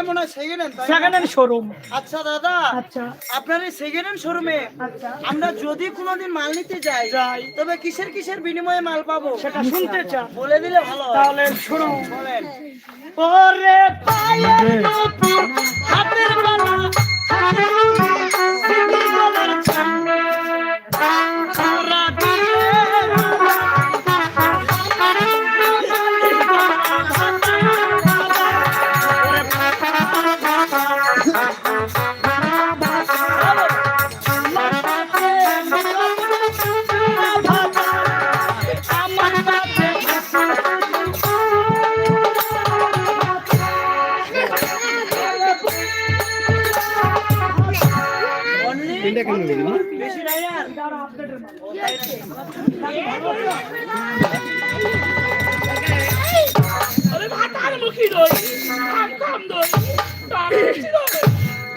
তাহলে মনে হয় second hand second hand showroom আচ্ছা দাদা। আচ্ছা। আপনার এই সেকেন্ড হ্যান্ড শোরুমে আচ্ছা। আমরা যদি কোনোদিন মাল নিতে যাই যাই। তবে কিসের কিসের বিনিময়ে মাল পাবো? সেটা শুনতে চান। বলে দিলে ভালো। তাহলে শুনো বলেন। ওরে পায়ের হাতের বালা সিঁড়ি গলার দই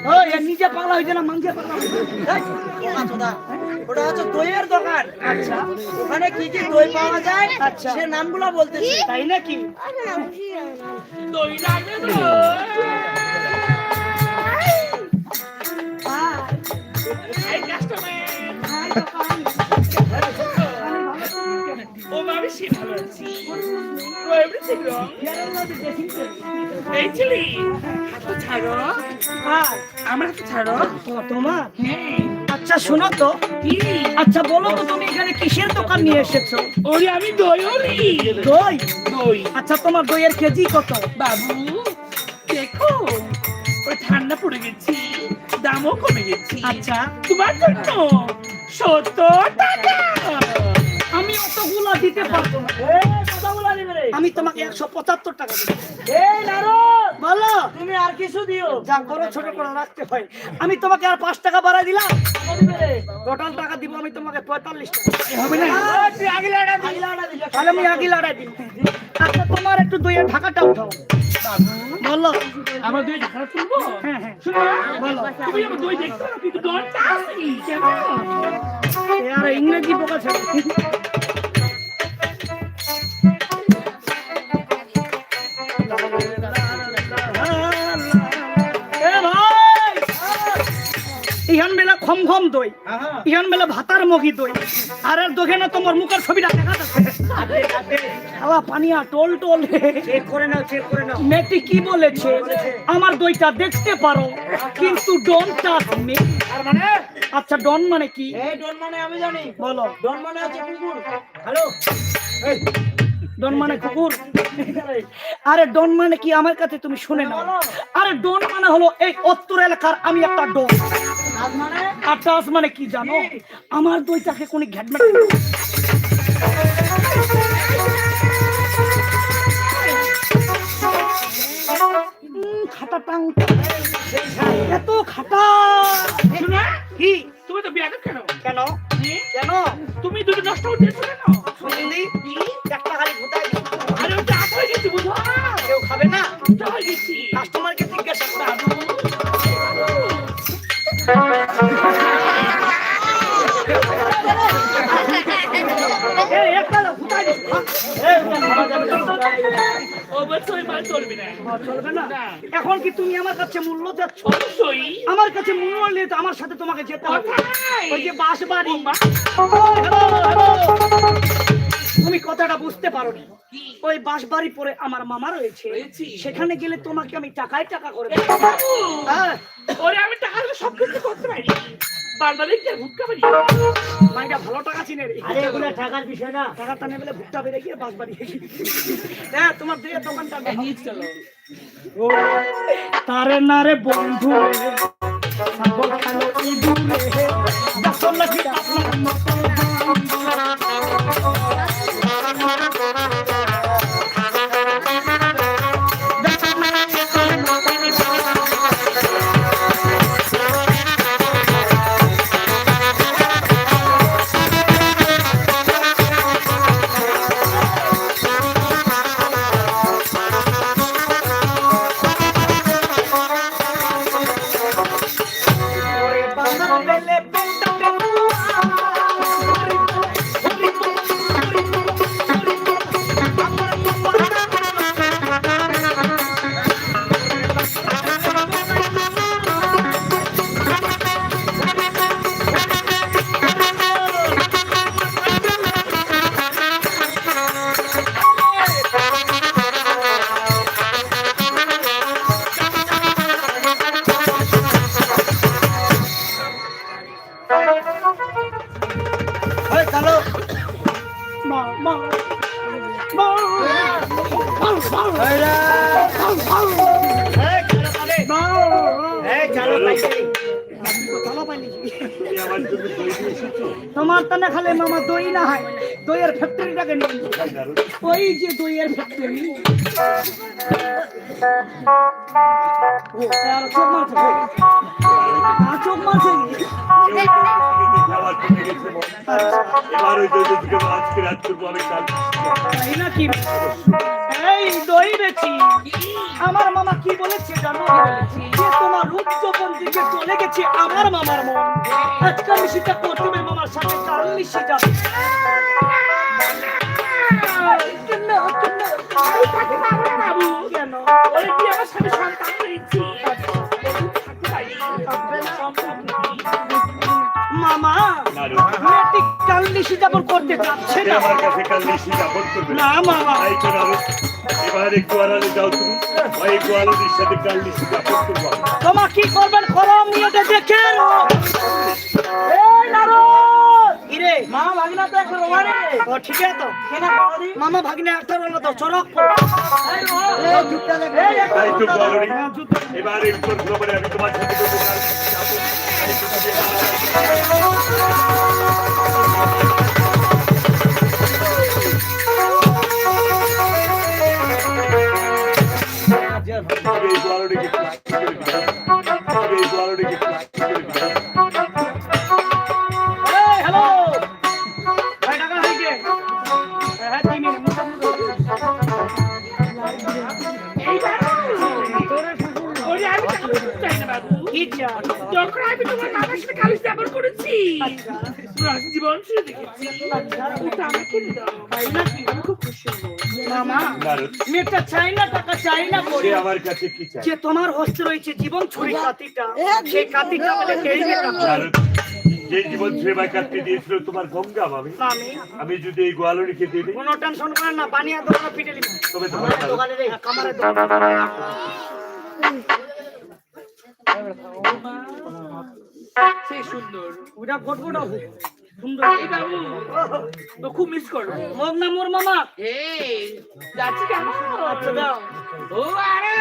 ওই এ নিজে পাগলা হয়েছে না মাংসে। ওটা হচ্ছে দইয়ের দোকান। আচ্ছা। ওখানে কি কি দই পাওয়া যায় আচ্ছা। সে নামগুলো বলতেছি। তাই নাকি? দই লাগে আমি সে ভালো আছি। এভরিথিং রং এই ছিলি হাতটা ছাড়ো। আর? আমার হাতটা ছাড়ো। তোমার হ্যাঁ। আচ্ছা শোনো তো। কি? আচ্ছা বলো তো তুমি এখানে কিসের দোকান নিয়ে এসেছ? ওরে আমি দই ওরি দই? দই। আচ্ছা তোমার দইয়ের কেজি কত? বাবু দেখো ওই ঠান্ডা পড়ে গেছি দামও কমে গেছি। আচ্ছা। তোমার জন্য সত্তর টাকা। আমি অতগুলো দিতে পারব না। এই, কতগুলো নিবে রে? আমি তোমাকে একশো পঁচাত্তর টাকা দেবো। বলো। তুমি আর কিছু দিও। যা করো ছোট করে রাখতে হয়। আমি তোমাকে আর পাঁচ টাকা বাড়াই দিলাম। টোটাল টাকা দিব আমি তোমাকে পঁয়তাল্লিশ টাকা। হবে না। তাহলে আমি আগে লড়াই দিব আচ্ছা তোমার একটু দইয়ের ঢাকাটা উঠাও বলো। আমার দই খারাপ তুলবো হ্যাঁ হ্যাঁ। শুনো বলো। তুমি আমার দই দেখতে পারো কিন্তু দরটা আসি কেন? ইংরেজি বোকা ইহান বেলা খম খম দই। ইহান বেলা ভাতার মগি দই। আর এর দোকে না তোমার মুখের ছবিটা দেখা যাচ্ছে। খাওয়া পানিয়া টোল টোল। চেক করে নাও চেক করে নাও। মেয়েটি কি বলেছে? আমার দইটা দেখতে পারো কিন্তু ডন টাচ মি আর মানে? আচ্ছা ডন মানে কি? এই ডন মানে আমি জানি। বলো। ডন মানে হচ্ছে কুকুর। হ্যালো? এই, ডন মানে কুকুর? আরে ডন মানে কি? আমার কাছে তুমি শুনে নাও। আরে ডন মানে হলো এই উত্তর এলাকার আমি একটা ডন। আজ মানে মানে কি জানো? আমার দইটাকে কোন ঘ্যাটমেট খাটা টাং। এত খাটা শুনো কি? তুমি তো বিয়াদব কেন? কেন? কেন? তুমি দুটো নষ্ট করে দিয়েছ কেন? একটা খালি ভুটাই আরে ওটা আপ হয়ে গেছি বুঝো? কেউ খাবে না। কাস্টমারকে জিজ্ঞাসা করো। এখন কি তুমি আমার কাছে মূল্য যাচ্ছ? আমার কাছে মূল্য নিয়ে তো আমার সাথে তোমাকে যেতে হবে। ওই যে বাস বাড়ি। তুমি কথাটা বুঝতে পারো নি? ওই বাস বাড়ি পরে আমার মামা রয়েছে? সেখানে গেলে তোমাকে আমি টাকায় টাকা করে হ্যাঁ। ওরে আমি টাকা সব কিছু করতে পারি। ভালো টাকা চিনে রে। আরে এগুলো টাকার বিষয় না। টাকাটা নেবে ভুট্টা বেড়ে গিয়ে বাস বাড়ি হ্যাঁ তোমার দোকানটা নিয়ে চলো। ও, তারে না রে বন্ধু। এই দই আমার মামা কি বলেছে জানো যে তোমার উচ্চপন দিকে চলে গেছে আমার মামার মন আজকে আমি সেটা করতে মামার সাথে কাল মিশে যাবে কেন? তাকে পাবো না আমার সাথে সন্তান হয়েছে। মামা মেয়েটি করতে চাচ্ছে না। আমার কাছে কাল বেশি যাপন করবে। না মামা। তাই তো নারু এবার একটু আড়ালে যাও তুমি। ওই গোয়ালদের সাথে কাল যাপন করব তোমা কি করবেন? করো নিয়ে দেখে এই নারো! ইরে মা ভাগনা তো একটা রোমানে ও ঠিক আছে তো। মামা ভাগ্নে একটা রলো তো চরক এই জুতটা দেখে এই একটা তাই তো জুতটা গোয়ালরি দেখে। এবার একটু খবরে আমি তোমার সাথে করব কাল বেশি যাপন। তাই জীবন শুরু দেখেছি ওটা আমাকে কিনে দাও তাই নাকি আমি খুব খুশি মামা মেয়েটা চাই না টাকা চাই না সে আমার কাছে কি চায়? যে তোমার হস্তে রয়েছে জীবন ছুরি কাতিটা। সেই কাতিটা বলে কেড়ে টাকা নারদ, যে জীবন সেবা কাটতে দিয়েছিল তোমার গঙ্গা মামি আমি আমি যদি এই গোয়ালরিকে দিয়ে দিই কোনো টেনশন করেন না বানিয়া দোকানে পিটে নিবো। তবে তোমার দোকানে রে কামারে দোকানে। সেই সুন্দর। ওটা হবে সুন্দর। এই বাবু তো খুব মিস হোক না মোর মামা? এই যাচ্ছি কেমন আচ্ছা দাও। ও আরে!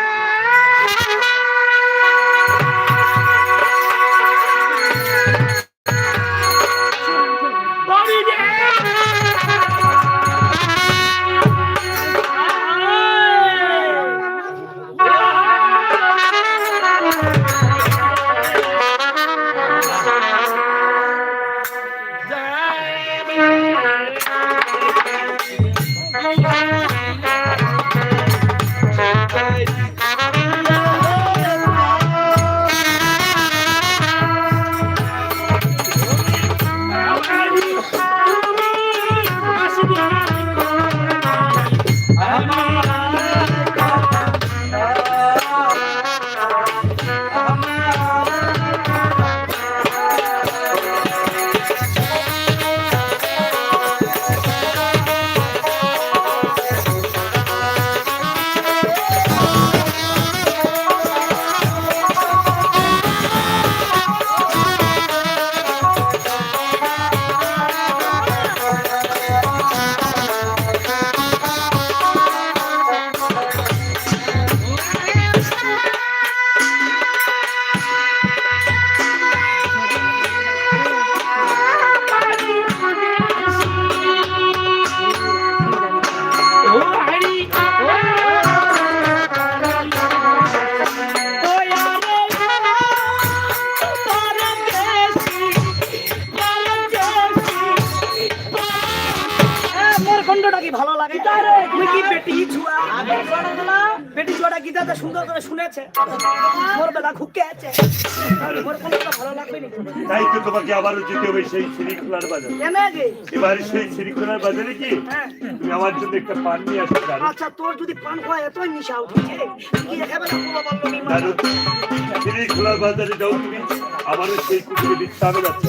সুন্দর করে শুনেছে। মোর বেলা খুকে আছে মোর ভালো লাগবে নি। তাই তো তোমাকে আবারও যেতে হবে সেই শ্রীখোলার বাজারে? কেন এবার সেই শ্রীখোলার বাজারে কি? হ্যাঁ। তুমি আমার জন্য একটা পান নিয়ে পারো আচ্ছা তোর যদি পান খাওয়া এতই নিশা উঠেছে। কি পুরো বলল বাজারে যাও তুমি। আমারও সেই কুকুরে যাচ্ছে।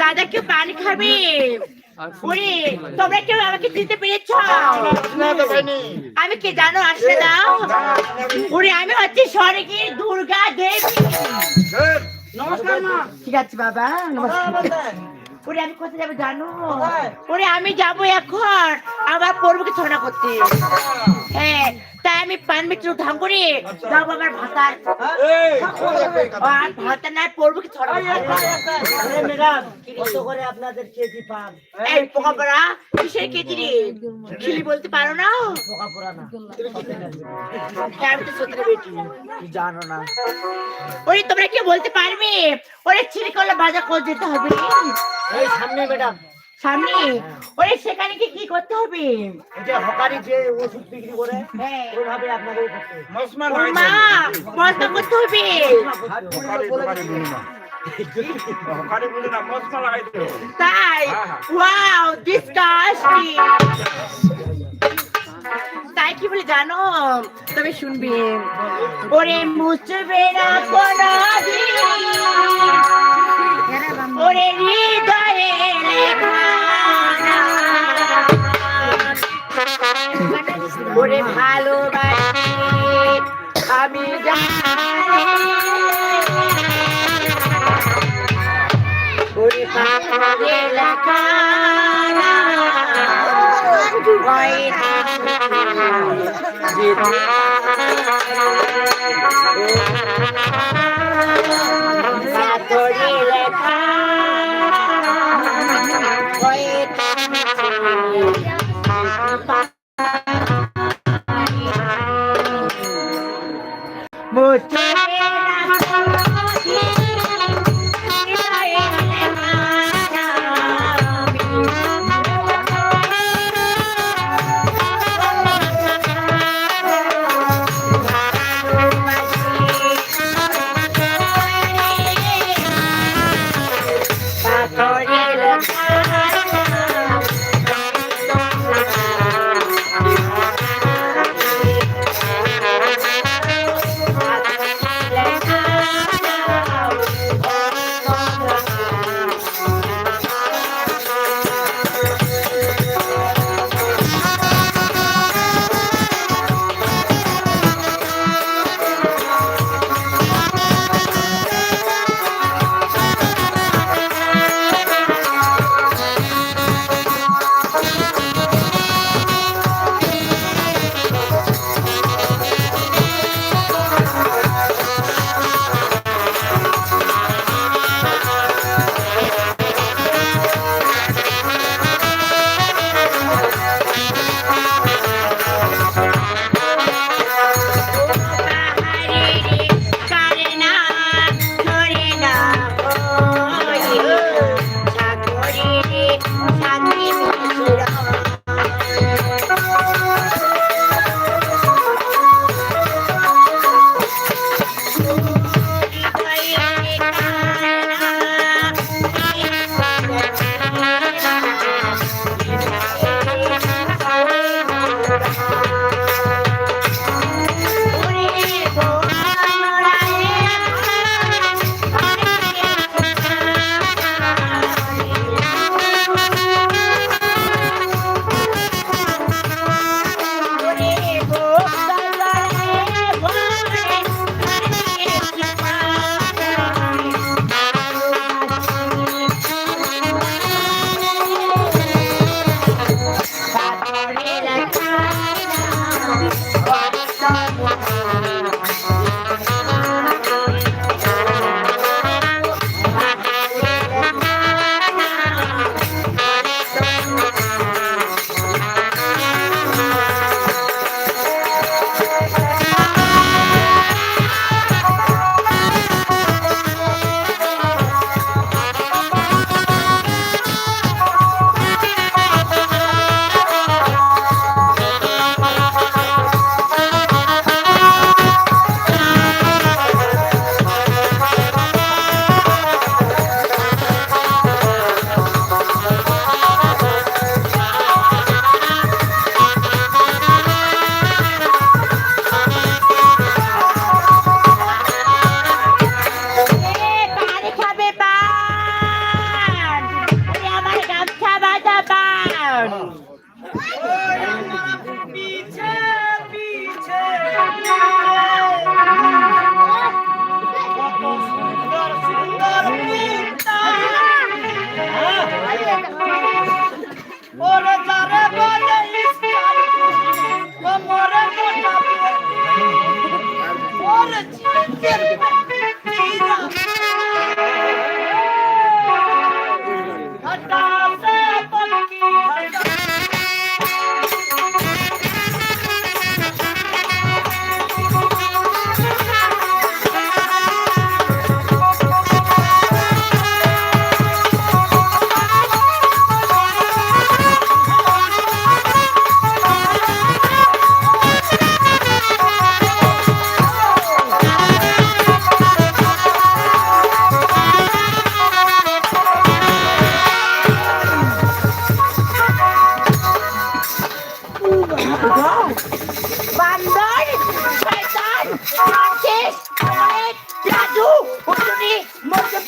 দাদা কেউ পানি খাবে? ওরে তোমরা কেউ আমাকে দিতে পেরেছ? আমি কে জানো? আসলে দাও। ওরে আমি হচ্ছে স্বর্গের দুর্গা দেবী। নমস্কার মা। ঠিক আছে বাবা নমস্কার। ওরে আমি কোথায় যাব জানো? ওরে আমি যাব এখন আমার পর্বকে ছড়া করতে। হ্যাঁ তাই আমি পান মিত্র ধাম করে। যাব আমার ভাতার আর ভাতার ছড়া আরে ম্যাডাম কত করে আপনাদের কেজি পান। এই পোকা পড়া কিসের কেজি রে? খিলি বলতে পারো না? পোকা পোড়া না। আমি তো সত্যি বেটি জানো না? ওরে তোমরা কি বলতে পারবে? ওরে ছিঁড়ে করলে বাজার করে যেতে হবে এই সামনে ম্যাডাম। সামনে ওরে সেখানে কি কি করতে হবে? যে হকারি যে ওষুধ বিক্রি করে হ্যাঁ। ওইভাবে আপনাকে করতে মা মজা করতে হবে। তাই? ওয়াও ডিসকাস্টিং তাই কি বলে জানো? তবে শুনবে। ওরে মুছবে না কোনো পাখরে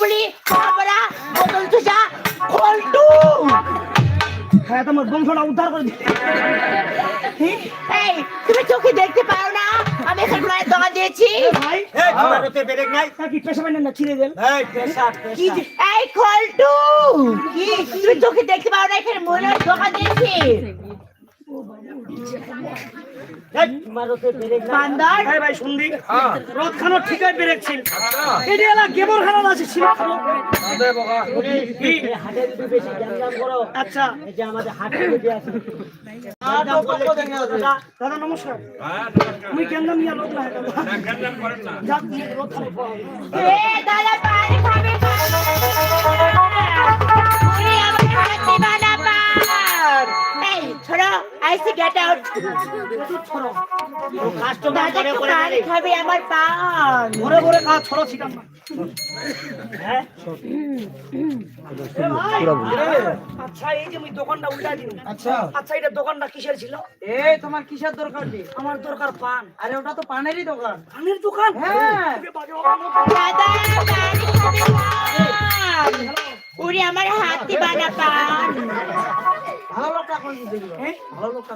মধ্যপুলি বাবরা বদল তুষা খোলটু। হ্যাঁ তোমার বংশটা উদ্ধার করে এই তুমি চোখে দেখতে পাও না আমি এখানে মায়ের দোকান দিয়েছি। ভাই এই তোমার হতে বেরেক নাই? কি পেশা বাইনা না ছিঁড়ে দেন। এই পেশা কি এই খোলটু। কি তুমি চোখে দেখতে পাও না এখানে মহিলার দোকান দিয়েছি। ভাই ভাই শুনবি? রথ খানো ঠিকই বেরেকছিল এটা এলা গেবর খানো আছে ছিল হাটে আচ্ছা। আমাদের হাটে আছে আছে। দাদা নমস্কার। নিয়ে লোক না। দাদা পানি খাবে ছোড়ো আইসি গেট আউট কাস্টমার করে করে পানি খাবে আমার পান। ভরে ভরে খা ছড়া ছিটাম। না হ্যাঁ আচ্ছা এই যে মুই দোকানটা উল্টা দিন আচ্ছা। আচ্ছা এটা দোকানটা কিসের ছিল? এই তোমার কিসের দরকার রে? আমার দরকার পান। আরে ওটা তো পানেরই দোকান। পানের দোকান? হ্যাঁ। দাদা ওরে আমার হাতি বানা পান ভালো লোকটা কোন দিকে হ্যাঁ? ভালো লোকটা?